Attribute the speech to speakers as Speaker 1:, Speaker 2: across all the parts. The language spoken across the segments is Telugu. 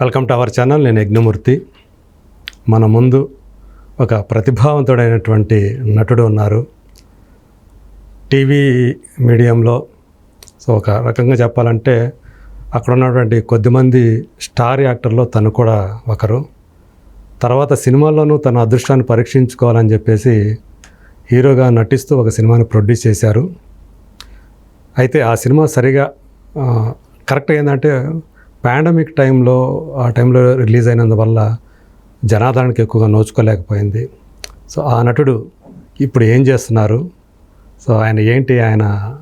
Speaker 1: వెల్కమ్ టు అవర్ ఛానల్ నేను యజ్ఞమూర్తి. మన ముందు ఒక ప్రతిభావంతుడైనటువంటి నటుడు ఉన్నారు. టీవీ మీడియంలో సో ఒక రకంగా చెప్పాలంటే అక్కడ ఉన్నటువంటి కొద్దిమంది స్టార్ యాక్టర్లో తను కూడా ఒకరు. తర్వాత సినిమాల్లోనూ తన అదృష్టాన్ని పరీక్షించుకోవాలని చెప్పేసి హీరోగా నటిస్తూ ఒక సినిమాని ప్రొడ్యూస్ చేశారు. అయితే ఆ సినిమా సరిగా కరెక్ట్ ఏంటంటే పాండమిక్ టైంలో ఆ టైంలో రిలీజ్ అయినందువల్ల జనాదరణకి ఎక్కువగా నోచుకోలేకపోయింది. సో ఆ నటుడు ఇప్పుడు ఏం చేస్తున్నారు? సో ఆయన ఏంటి? ఆయన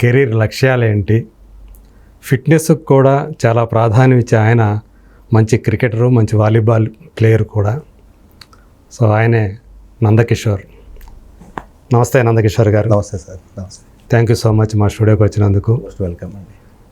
Speaker 1: కెరీర్ లక్ష్యాలు ఏంటి? ఫిట్నెస్కి కూడా చాలా ప్రాధాన్యం ఇచ్చే ఆయన మంచి క్రికెటరు మంచి వాలీబాల్ ప్లేయర్ కూడా. సో ఆయనే నందకిషోర్. నమస్తే నందకిషోర్ గారు.
Speaker 2: నమస్తే సార్. నమస్తే.
Speaker 1: థ్యాంక్ యూ సో మచ్ మా స్టూడియోకి వచ్చినందుకు.
Speaker 2: వెల్కమ్ అండి.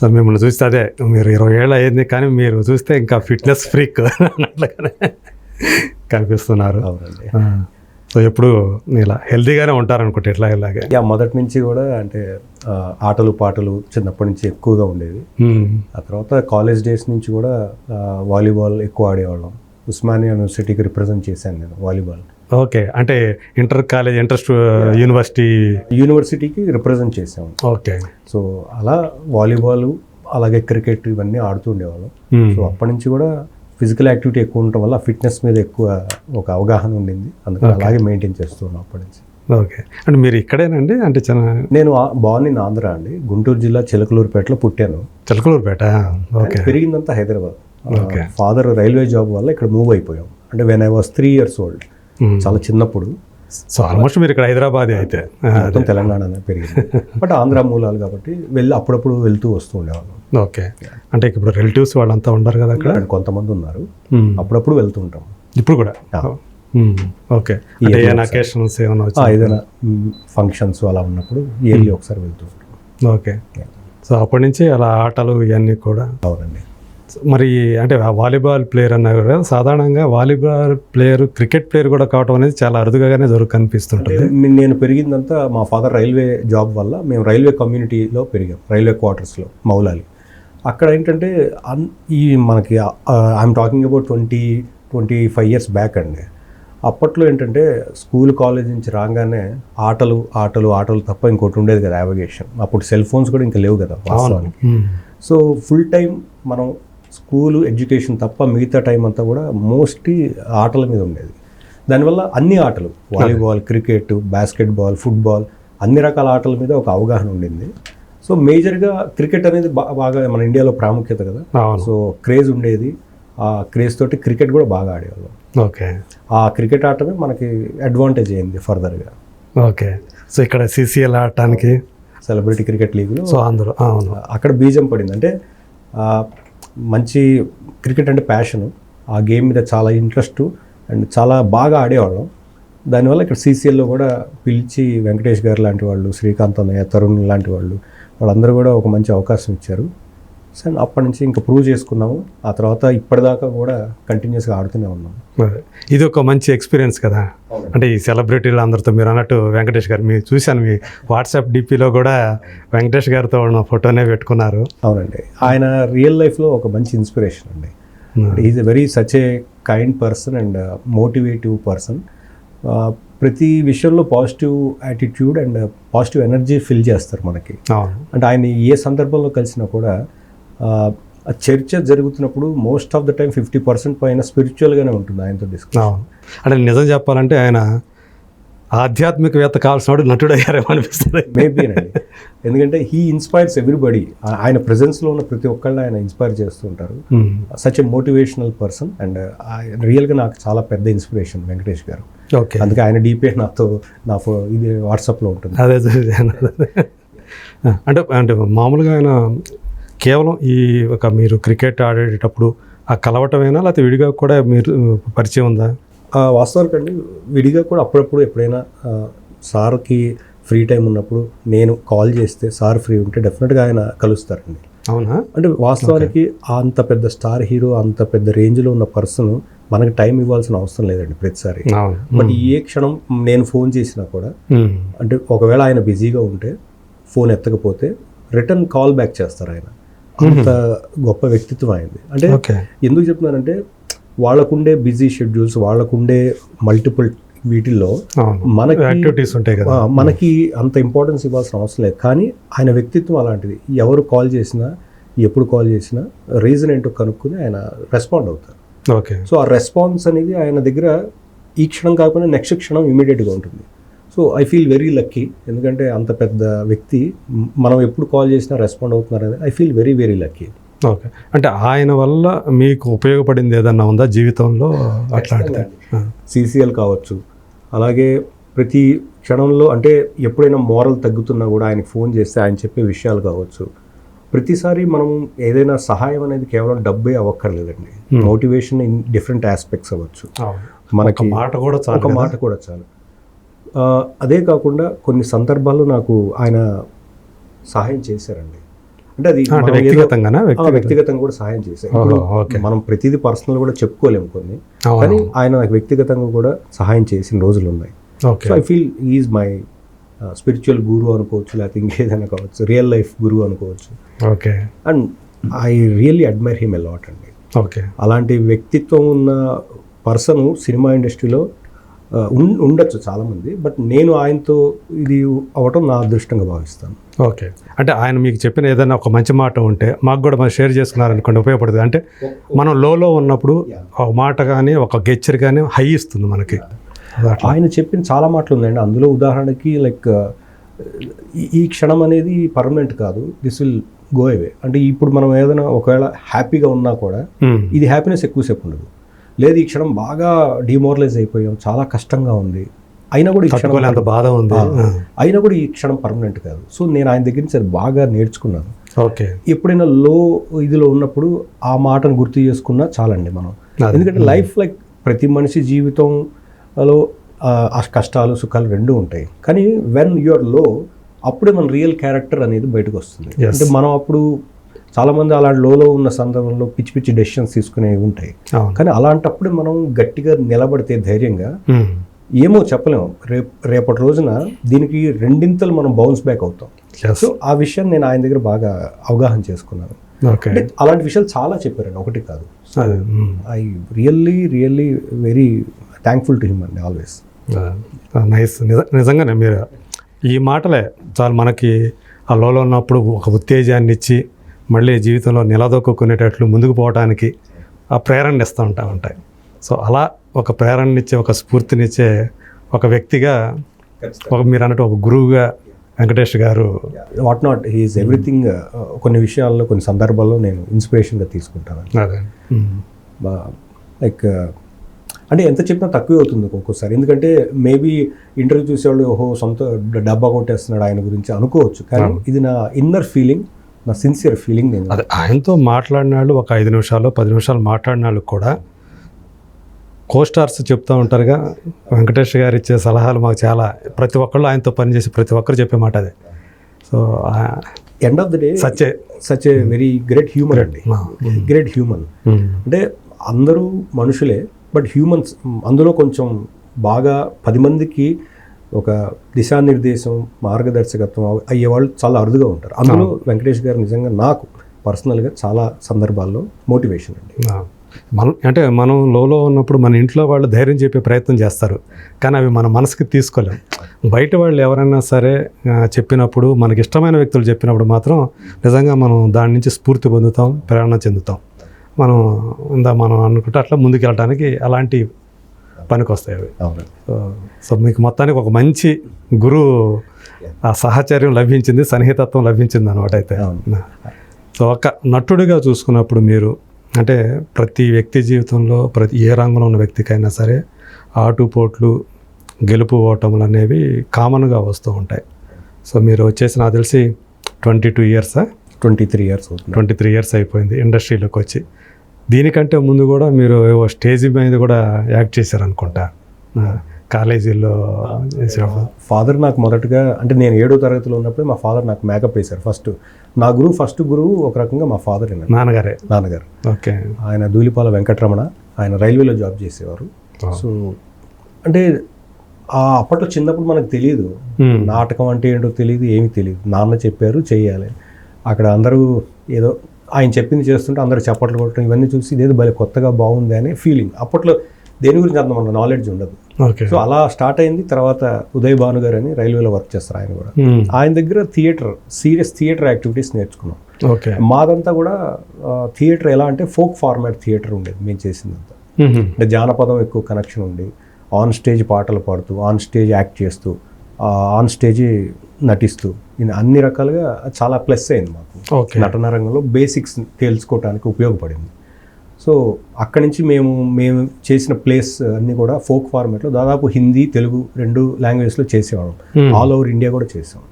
Speaker 1: సో మిమ్మల్ని చూస్తే అదే మీరు ఇరవై ఏళ్ళు అయింది కానీ మీరు చూస్తే ఇంకా ఫిట్నెస్ ఫ్రీక్ అన్నట్లుగానే కనిపిస్తున్నారు. సో ఎప్పుడు ఇలా హెల్తీగానే ఉంటారు అనుకుంటే ఇట్లా ఇలాగే?
Speaker 2: యా మొదటి నుంచి కూడా అంటే ఆటలు పాటలు చిన్నప్పటి నుంచి ఎక్కువగా ఉండేవి. ఆ తర్వాత కాలేజ్ డేస్ నుంచి కూడా వాలీబాల్ ఎక్కువ ఆడేవాళ్ళం. ఉస్మానియా యూనివర్సిటీకి రిప్రజెంట్ చేశాను నేను వాలీబాల్.
Speaker 1: ఓకే. అంటే ఇంటర్ కాలేజ్ ఇంటర్ యూనివర్సిటీ
Speaker 2: యూనివర్సిటీకి రిప్రజెంట్ చేసాము
Speaker 1: ఓకే.
Speaker 2: సో అలా వాలీబాల్ అలాగే క్రికెట్ ఇవన్నీ ఆడుతూ ఉండేవాళ్ళం.
Speaker 1: మ్మ్.
Speaker 2: సో అప్పటి నుంచి కూడా ఫిజికల్ యాక్టివిటీ ఎక్కువ ఉండటం వల్ల ఫిట్నెస్ మీద ఎక్కువ ఒక అవగాహన ఉండింది. అందుకని అలాగే మెయింటైన్ చేస్తూ ఉన్నాం అప్పటి నుంచి
Speaker 1: ఓకే. అంటే మీరు ఇక్కడేనండి? అంటే చిన్న
Speaker 2: నేను బాన్ ఇన్ ఆంధ్ర అండి. గుంటూరు జిల్లా చిలకలూరుపేటలో పుట్టాను.
Speaker 1: Chilakaluripet okay.
Speaker 2: పెరిగిందంతా Hyderabad.
Speaker 1: Okay.
Speaker 2: Father railway job వల్ల ఇక్కడ మూవ్ అయిపోయాం. అంటే when I was three years old. చాలా చిన్నప్పుడు.
Speaker 1: సో ఆల్మోస్ట్ మీరు ఇక్కడ హైదరాబాద్ అయితే.
Speaker 2: మొత్తం తెలంగాణనే పెరిగింది. బట్ ఆంధ్ర మూలాలు కాబట్టి వెళ్ళి అప్పుడప్పుడు వెళ్తూ వస్తూ ఉండేవాళ్ళం.
Speaker 1: ఓకే. అంటే ఇప్పుడు రిలేటివ్స్ వాళ్ళంతా ఉండరు కదా అక్కడ?
Speaker 2: కొంతమంది ఉన్నారు. అప్పుడప్పుడు వెళ్తూ ఉంటాం.
Speaker 1: ఇప్పుడు కూడా. ఓకే. ఏమైనా అకేషన్స్ ఏమైనా
Speaker 2: ఏదైనా ఫంక్షన్స్ అలా ఉన్నప్పుడు ఇయర్లీ ఒకసారి వెళ్తూ ఉంటాం.
Speaker 1: ఓకే. సో అప్పటి నుంచి అలా ఆటలు ఇవన్నీ కూడా?
Speaker 2: అవునండి.
Speaker 1: మరి అంటే వాలీబాల్ ప్లేయర్ అన్నారు కదా సాధారణంగా వాలీబాల్ ప్లేయర్ క్రికెట్ ప్లేయర్ కూడా కావడం అనేది చాలా అరుదుగానే దొరికి కనిపిస్తుంటుంది.
Speaker 2: నేను పెరిగిందంతా మా ఫాదర్ రైల్వే జాబ్ వల్ల మేము రైల్వే కమ్యూనిటీలో పెరిగాం రైల్వే క్వార్టర్స్లో మౌలాలి. అక్కడ ఏంటంటే అన్ ఈ మనకి I'm talking about twenty twenty five years back అండి. అప్పట్లో ఏంటంటే స్కూల్ కాలేజ్ నుంచి రాగానే ఆటలు ఆటలు ఆటలు తప్ప ఇంకోటి ఉండేది కదా యావిగేషన్. అప్పుడు సెల్ ఫోన్స్ కూడా ఇంకా లేవు కదా వాస్తవానికి. సో ఫుల్ టైం మనం స్కూలు ఎడ్యుకేషన్ తప్ప మిగతా టైం అంతా కూడా మోస్ట్లీ ఆటల మీద ఉండేది. దానివల్ల అన్ని ఆటలు వాలీబాల్ క్రికెట్ బాస్కెట్బాల్ ఫుట్బాల్ అన్ని రకాల ఆటల మీద ఒక అవగాహన ఉండింది. సో మేజర్గా క్రికెట్ అనేది బా- బాగా మన ఇండియాలో ప్రాముఖ్యత కదా. సో క్రేజ్ ఉండేది. ఆ క్రేజ్ తోటి క్రికెట్ కూడా బాగా ఆడేవాళ్ళం.
Speaker 1: ఓకే.
Speaker 2: ఆ క్రికెట్ ఆటమే మనకి అడ్వాంటేజ్ అయింది ఫర్దర్గా.
Speaker 1: ఓకే. సో ఇక్కడ సిసిఎల్ ఆడటానికి
Speaker 2: సెలబ్రిటీ క్రికెట్ లీగ్లో
Speaker 1: సో అందరూ అవును.
Speaker 2: అక్కడ బీజం పడింది. అంటే మంచి క్రికెట్ అంటే ప్యాషను. ఆ గేమ్ మీద చాలా ఇంట్రెస్ట్ అండ్ చాలా బాగా ఆడేవాళ్ళం. దానివల్ల ఇక్కడ సీసీఎల్లో కూడా పిలిచి వెంకటేష్ గారు లాంటి వాళ్ళు శ్రీకాంత్ అన్నయ్య తరుణ్ లాంటి వాళ్ళు వాళ్ళందరూ కూడా ఒక మంచి అవకాశం ఇచ్చారు. సో అప్పటి నుంచి ఇంకా ప్రూవ్ చేసుకున్నాము. ఆ తర్వాత ఇప్పటిదాకా కూడా కంటిన్యూస్గా ఆడుతూనే ఉన్నాము
Speaker 1: అదే. ఇది ఒక మంచి ఎక్స్పీరియన్స్ కదా. అంటే ఈ సెలబ్రిటీలు అందరితో మీరు అన్నట్టు వెంకటేష్ గారు మీరు చూశాను మీ వాట్సాప్ డిపిలో కూడా వెంకటేష్ గారితో ఉన్న ఫోటోనే పెట్టుకున్నారు.
Speaker 2: అవునండి. ఆయన రియల్ లైఫ్లో ఒక మంచి ఇన్స్పిరేషన్ అండి. Is a very such a kind person and motivative person ప్రతి విషయంలో positive attitude and positive energy fill చేస్తారు మనకి. అంటే ఆయన ఏ సందర్భంలో కలిసినా కూడా ఆ, చర్చ జరుగుతున్నప్పుడు most of the time fifty percent పైన స్పిరిచువల్గానే ఉంటుంది ఆయనతో డిస్కస్
Speaker 1: అంటే నిజం చెప్పాలంటే ఆయన ఆధ్యాత్మికవేత్త కావాల్సిన వాడు నటుడు అయ్యారేమో అనిపిస్తుంది.
Speaker 2: మేబీ అండి. ఎందుకంటే హీ ఇన్స్పైర్స్ ఎవ్రీబడి ఆయన presence లో ఉన్న ప్రతి ఒక్కళ్ళని ఆయన ఇన్స్పైర్ చేస్తూ ఉంటారు. Such a motivational person and రియల్గా నాకు చాలా పెద్ద ఇన్స్పిరేషన్ వెంకటేష్ గారు.
Speaker 1: ఓకే
Speaker 2: అందుకే ఆయన డీపీ నాతో నా ఫో ఇది వాట్సాప్లో ఉంటుంది.
Speaker 1: అదే. అంటే అంటే మామూలుగా ఆయన కేవలం ఈ ఒక మీరు క్రికెట్ ఆడేటప్పుడు ఆ కలవటమేనా? లేకపోతే విడిగా కూడా మీరు పరిచయం ఉందా?
Speaker 2: ఆ, వాస్తవానికి అండి విడిగా కూడా అప్పుడప్పుడు ఎప్పుడైనా సార్కి ఫ్రీ టైం ఉన్నప్పుడు నేను కాల్ చేస్తే సార్ ఫ్రీ ఉంటే డెఫినెట్గా ఆయన కలుస్తారండి.
Speaker 1: అవునా?
Speaker 2: అంటే వాస్తవానికి అంత పెద్ద స్టార్ హీరో అంత పెద్ద రేంజ్లో ఉన్న పర్సన్ మనకి టైం ఇవ్వాల్సిన అవసరం లేదండి ప్రతిసారి. బట్ ఏ క్షణం నేను ఫోన్ చేసినా కూడా. అంటే ఒకవేళ ఆయన బిజీగా ఉంటే ఫోన్ ఎత్తకపోతే రిటర్న్ కాల్ బ్యాక్ చేస్తారు ఆయన. అంత గొప్ప వ్యక్తిత్వం అయింది. అంటే ఎందుకు చెప్తున్నానంటే వాళ్ళకుండే బిజీ షెడ్యూల్స్ వాళ్ళకుండే మల్టిపుల్ వీటిల్లో మనకి
Speaker 1: యాక్టివిటీస్ ఉంటాయి కదా.
Speaker 2: మనకి అంత ఇంపార్టెన్స్ ఇవ్వాల్సిన అవసరం లేదు. కానీ ఆయన వ్యక్తిత్వం అలాంటిది. ఎవరు కాల్ చేసినా ఎప్పుడు కాల్ చేసినా రీజన్ ఏంటో కనుక్కుని ఆయన రెస్పాండ్ అవుతారు.
Speaker 1: ఓకే.
Speaker 2: సో ఆ రెస్పాన్స్ అనేది ఆయన దగ్గర ఈ క్షణం కాకపోయినా నెక్స్ట్ క్షణం ఇమీడియట్గా ఉంటుంది. So I feel very lucky ఎందుకంటే అంత పెద్ద వ్యక్తి మనం ఎప్పుడు కాల్ చేసినా రెస్పాండ్ అవుతున్నారని I feel very very lucky
Speaker 1: okay. అంటే ఆయన వల్ల మీకు ఉపయోగపడింది ఏదన్నా ఉందా జీవితంలో అట్లాంటిది.
Speaker 2: సీసీఎల్ కావచ్చు. అలాగే ప్రతి క్షణంలో అంటే ఎప్పుడైనా మోరల్ తగ్గుతున్నా కూడా ఆయనకి ఫోన్ చేస్తే ఆయన చెప్పే విషయాలు కావచ్చు. ప్రతిసారి మనం ఏదైనా సహాయం అనేది కేవలం డబ్బే అవ్వక్కర్లేదండి. మోటివేషన్ ఇన్ డిఫరెంట్ ఆస్పెక్ట్స్ అవ్వచ్చు. మనకి
Speaker 1: మాట కూడా చాలు
Speaker 2: ఒక మాట కూడా చాలు. అదే కాకుండా కొన్ని సందర్భాల్లో నాకు ఆయన సహాయం చేశారండి. అంటే అది
Speaker 1: అంటే
Speaker 2: మనం ఏదో-
Speaker 1: వ్యక్తిగతంగానా?
Speaker 2: ఆ,
Speaker 1: వ్యక్తిగత
Speaker 2: వ్యక్తిగతంగా కూడా సహాయం చేశారు. మనం ప్రతిదీ పర్సనల్ కూడా చెప్పుకోలేము కొన్ని. కానీ ఆయన నాకు వ్యక్తిగతంగా కూడా సహాయం చేసిన రోజులు ఉన్నాయి. So I feel is my spiritual guru అనుకోవచ్చు లేకపోతే ఇంకేదైనా కావచ్చు రియల్ లైఫ్ గురువు అనుకోవచ్చు.
Speaker 1: Okay.
Speaker 2: And I really admire him a lot అండి.
Speaker 1: ఓకే.
Speaker 2: అలాంటి వ్యక్తిత్వం ఉన్న పర్సన్ సినిమా ఇండస్ట్రీలో ఉండొచ్చు చాలామంది బట్ నేను ఆయనతో ఇది అవటం నా అదృష్టంగా భావిస్తాను.
Speaker 1: ఓకే. అంటే ఆయన మీకు చెప్పిన ఏదైనా ఒక మంచి మాట ఉంటే మాకు కూడా మనం షేర్ చేసుకున్నారనుకోండి ఉపయోగపడుతుంది. అంటే మనం లోలో ఉన్నప్పుడు ఒక మాట కానీ ఒక గెచ్చర్ కానీ హై ఇస్తుంది మనకి.
Speaker 2: ఆయన చెప్పిన చాలా మాటలు ఉన్నాయండి. అందులో ఉదాహరణకి లైక్ ఈ క్షణం అనేది పర్మనెంట్ కాదు. This will go away. అంటే ఇప్పుడు మనం ఏదైనా ఒకవేళ హ్యాపీగా ఉన్నా కూడా. ఇది హ్యాపీనెస్ ఎక్కువసేపు ఉండదు. లేదు ఈ క్షణం బాగా డిమోరలైజ్ అయిపోయాం. చాలా కష్టంగా ఉంది. అయినా కూడా ఈ క్షణం
Speaker 1: తట్టుకోలేంత బాధ ఉంది.
Speaker 2: అయినా కూడా ఈ క్షణం పర్మనెంట్ కాదు. సో నేను ఆయన దగ్గర నుంచి బాగా నేర్చుకున్నాను.
Speaker 1: ఓకే.
Speaker 2: ఎప్పుడైనా లో ఇదిలో ఉన్నప్పుడు ఆ మాటను గుర్తు చేసుకున్నా చాలండి మనం. ఎందుకంటే లైఫ్ లైక్ ప్రతి మనిషి జీవితంలో ఆ, కష్టాలు సుఖాలు రెండూ ఉంటాయి. కానీ వెన్ యూఆర్లో అప్పుడే మన రియల్ క్యారెక్టర్ అనేది బయటకు వస్తుంది. అంటే మనం అప్పుడు చాలామంది అలాంటి లోలో ఉన్న సందర్భంలో పిచ్చి పిచ్చి డెసిషన్స్ తీసుకునేవి ఉంటాయి. కానీ అలాంటప్పుడే మనం గట్టిగా నిలబడితే ధైర్యంగా. ఏమో చెప్పలేము. రేపు రేపటి రోజున దీనికి రెండింతలు మనం బౌన్స్ బ్యాక్ అవుతాం. సో ఆ విషయం నేను ఆయన దగ్గర బాగా అవగాహన చేసుకున్నాను. అంటే అలాంటి విషయాలు చాలా చెప్పారండి. ఒకటి కాదు. I really really very thankful to him అండి ఆల్వేస్
Speaker 1: నైస్ నిజ నిజంగానే మీరు ఈ మాటలే చాలు మనకి ఆ లోలో ఉన్నప్పుడు ఒక ఉత్తేజాన్ని ఇచ్చి మళ్ళీ జీవితంలో నిలదొక్కునేటట్లు ముందుకు పోవడానికి ఆ ప్రేరణ ఇస్తూ ఉంటా ఉంటాయి. సో అలా ఒక ప్రేరణనిచ్చే ఒక స్ఫూర్తినిచ్చే ఒక వ్యక్తిగా ఒక మీరు అన్నట్టు ఒక గురువుగా వెంకటేష్ గారు
Speaker 2: what not he is everything uh, కొన్ని విషయాల్లో కొన్ని సందర్భాల్లో నేను ఇన్స్పిరేషన్గా తీసుకుంటాను.
Speaker 1: అదే. ఉమ్.
Speaker 2: లైక్ అంటే ఎంత చెప్పినా తక్కువే అవుతుంది ఒక్కొక్కసారి. ఎందుకంటే మేబీ ఇంటర్వ్యూ చూసేవాళ్ళు ఓహో సొంత డబ్బా కొట్టేస్తున్నాడు ఆయన గురించి అనుకోవచ్చు. కానీ ఇది నా ఇన్నర్ ఫీలింగ్ నా సిన్సియర్ ఫీలింగ్ నేను.
Speaker 1: అదే ఆయనతో మాట్లాడిన వాళ్ళు ఒక ఐదు నిమిషాలు పది నిమిషాలు మాట్లాడిన వాళ్ళు కూడా కోస్టార్స్ చెప్తూ ఉంటారుగా. వెంకటేష్ గారు ఇచ్చే సలహాలు మాకు చాలా ప్రతి ఒక్కళ్ళు ఆయనతో పనిచేసి ప్రతి ఒక్కరు చెప్పే మాట అదే. So
Speaker 2: end of the day
Speaker 1: సచ్చే.
Speaker 2: Such a very great human అండి. గ్రేట్ హ్యూమన్ అంటే అందరూ మనుషులే బట్ హ్యూమన్స్ అందులో కొంచెం బాగా పది మందికి ఒక దిశానిర్దేశం మార్గదర్శకత్వం అయ్యేవాళ్ళు చాలా అరుదుగా ఉంటారు. అందులో వెంకటేష్ గారు నిజంగా నాకు పర్సనల్గా చాలా సందర్భాల్లో మోటివేషన్ అండి.
Speaker 1: మనం అంటే మనం లోలో ఉన్నప్పుడు మన ఇంట్లో వాళ్ళు ధైర్యం చెప్పే ప్రయత్నం చేస్తారు. కానీ అవి మన మనసుకి తీసుకోలేం. బయట వాళ్ళు ఎవరైనా సరే చెప్పినప్పుడు మనకి ఇష్టమైన వ్యక్తులు చెప్పినప్పుడు మాత్రం నిజంగా మనం దాని నుంచి స్ఫూర్తి పొందుతాం ప్రేరణ చెందుతాం. మనం ఇందా మనం అనుకుంటే అట్లా ముందుకు వెళ్ళడానికి అలాంటి పనికి వస్తాయి అవి సో మీకు మొత్తానికి ఒక మంచి గురువు ఆ సహచర్యం లభించింది సన్నిహితత్వం లభించింది అనమాట అయితే. సో ఒక నటుడిగా చూసుకున్నప్పుడు మీరు అంటే ప్రతి వ్యక్తి జీవితంలో ప్రతి ఏ రంగంలో ఉన్న వ్యక్తికైనా సరే ఆటుపోట్లు గెలుపు ఓటములు అనేవి కామన్గా వస్తూ ఉంటాయి. సో మీరు వచ్చేసి నాకు తెలిసి twenty two ఇయర్సా?
Speaker 2: Twenty three years
Speaker 1: twenty three years అయిపోయింది ఇండస్ట్రీలోకి వచ్చి. దీనికంటే ముందు కూడా మీరు ఏవో స్టేజ్ మీద కూడా యాక్ట్ చేశారనుకుంటా. కాలేజీలో
Speaker 2: ఫాదర్ నాకు మొదటగా అంటే నేను ఏడో తరగతిలో ఉన్నప్పుడే మా ఫాదర్ నాకు మేకప్ వేశారు ఫస్ట్. నా గురువు ఫస్ట్ గురువు ఒక రకంగా మా ఫాదర్
Speaker 1: నాన్నగారే?
Speaker 2: నాన్నగారు.
Speaker 1: ఓకే.
Speaker 2: ఆయన ధూళిపాల వెంకటరమణ ఆయన రైల్వేలో జాబ్ చేసేవారు. సో అంటే ఆ అప్పట్లో చిన్నప్పుడు మనకు తెలియదు. నాటకం అంటే ఏంటో తెలియదు ఏమీ తెలియదు నాన్న చెప్పారు చెయ్యాలి. అక్కడ అందరూ ఏదో ఆయన చెప్పింది చేస్తుంటే అందరూ చప్పట్లు కొట్టడం ఇవన్నీ చూసి ఇదేదో భలే కొత్తగా బాగుంది అనే ఫీలింగ్ అప్పట్లో దేని గురించి అంత మన నాలెడ్జ్ ఉండదు.
Speaker 1: ఓకే.
Speaker 2: సో అలా స్టార్ట్ అయింది. తర్వాత ఉదయ్ భాను గారు అని రైల్వేలో వర్క్ చేస్తారు ఆయన కూడా.
Speaker 1: మ్మ్.
Speaker 2: ఆయన దగ్గర థియేటర్ సీరియస్ థియేటర్ యాక్టివిటీస్ నేర్చుకున్నాం.
Speaker 1: ఓకే.
Speaker 2: మాదంతా కూడా థియేటర్ ఎలా అంటే ఫోక్ ఫార్మాట్ థియేటర్ ఉండేది మేము చేసిందంతా.
Speaker 1: మ్మ్.
Speaker 2: అంటే జానపదం ఎక్కువ కనెక్షన్ ఉంది ఆన్ స్టేజ్ పాటలు పాడుతూ ఆన్ స్టేజ్ యాక్ట్ చేస్తూ ఆన్ స్టేజ్ నటిస్తూ. ఇన్ అన్ని రకాలుగా చాలా ప్లస్ అయింది మాకు. నటన రంగంలో బేసిక్స్ తెలుసుకోవడానికి ఉపయోగపడింది. సో అక్కడి నుంచి మేము మేము చేసిన ప్లేస్ అన్నీ కూడా ఫోక్ ఫార్మాట్లో దాదాపు హిందీ తెలుగు రెండు లాంగ్వేజ్లో చేసేవాళ్ళం.
Speaker 1: మ్మ్.
Speaker 2: ఆల్ ఓవర్ ఇండియా కూడా చేసాం.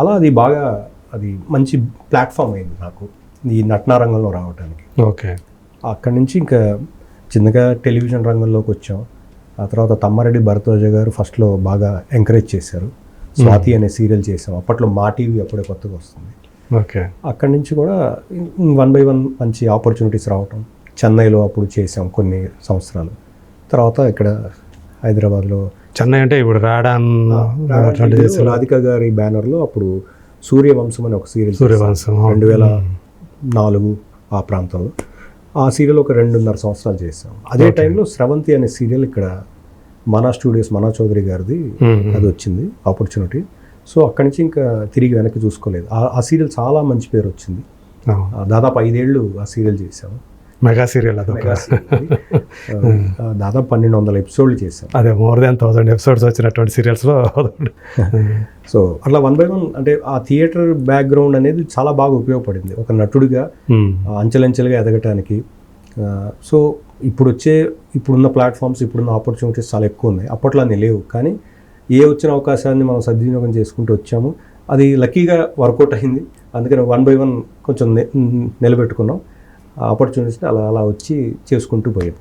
Speaker 2: అలా అది బాగా అది మంచి ప్లాట్ఫామ్ అయింది నాకు ఈ నటన రంగంలో రావడానికి
Speaker 1: ఓకే.
Speaker 2: అక్కడి నుంచి ఇంకా చిన్నగా టెలివిజన్ రంగంలోకి వచ్చాం. ఆ తర్వాత తమ్మారెడ్డి భరద్వాజ గారు ఫస్ట్లో బాగా ఎంకరేజ్ చేశారు. స్వాతి అనే సీరియల్ చేసాం. అప్పట్లో మా టీవీ అప్పుడే కొత్తగా వస్తుంది.
Speaker 1: ఓకే.
Speaker 2: అక్కడి నుంచి కూడా వన్ బై వన్ మంచి ఆపర్చునిటీస్ రావటం. చెన్నైలో అప్పుడు చేసాం కొన్ని సంవత్సరాలు. తర్వాత ఇక్కడ హైదరాబాద్లో
Speaker 1: చెన్నై అంటే ఇప్పుడు రాడాన్
Speaker 2: రాధిక గారి బ్యానర్లో అప్పుడు సూర్యవంశం అని ఒక సీరియల్
Speaker 1: సూర్యవంశం
Speaker 2: రెండు వేల నాలుగు ఆ ప్రాంతంలో. ఆ సీరియల్ ఒక రెండున్నర సంవత్సరాలు చేసాం. అదే టైంలో స్రవంతి అనే సీరియల్ ఇక్కడ మనా స్టూడియోస్ మనా చౌదరి గారిది. అది వచ్చింది ఆపర్చునిటీ సో అక్కడి నుంచి ఇంకా తిరిగి వెనక్కి చూసుకోలేదు. ఆ- సీరియల్ చాలా మంచి పేరు వచ్చింది. దాదాపు ఐదేళ్ళు ఆ సీరియల్ చేసాము
Speaker 1: మెగా సీరియల్.
Speaker 2: ఆ, దాదాపు పన్నెండు వందల ఎపిసోడ్లు చేసాం
Speaker 1: అదే మోర్ దాన్ థౌసండ్ ఎపిసోడ్స్ వచ్చినటువంటి సీరియల్స్లో
Speaker 2: సో అట్లా వన్ బై వన్ అంటే ఆ థియేటర్ బ్యాక్గ్రౌండ్ అనేది చాలా బాగా ఉపయోగపడింది. ఒక నటుడిగా అంచెలంచెలుగా ఎదగటానికి. సో ఇప్పుడు వచ్చే ఇప్పుడున్న ప్లాట్ఫామ్స్ ఇప్పుడున్న ఆపర్చునిటీస్ చాలా ఎక్కువ ఉన్నాయి అప్పట్లో అన్నీ లేవు. కానీ ఏ వచ్చిన అవకాశాన్ని మనం సద్వినియోగం చేసుకుంటూ వచ్చాము. అది లక్కీగా వర్కౌట్ అయింది. అందుకని వన్ బై వన్ కొంచెం నిలబెట్టుకున్నాం. ఆ ఆపర్చునిటీస్ని అలా అలా వచ్చి చేసుకుంటూ పోయాం.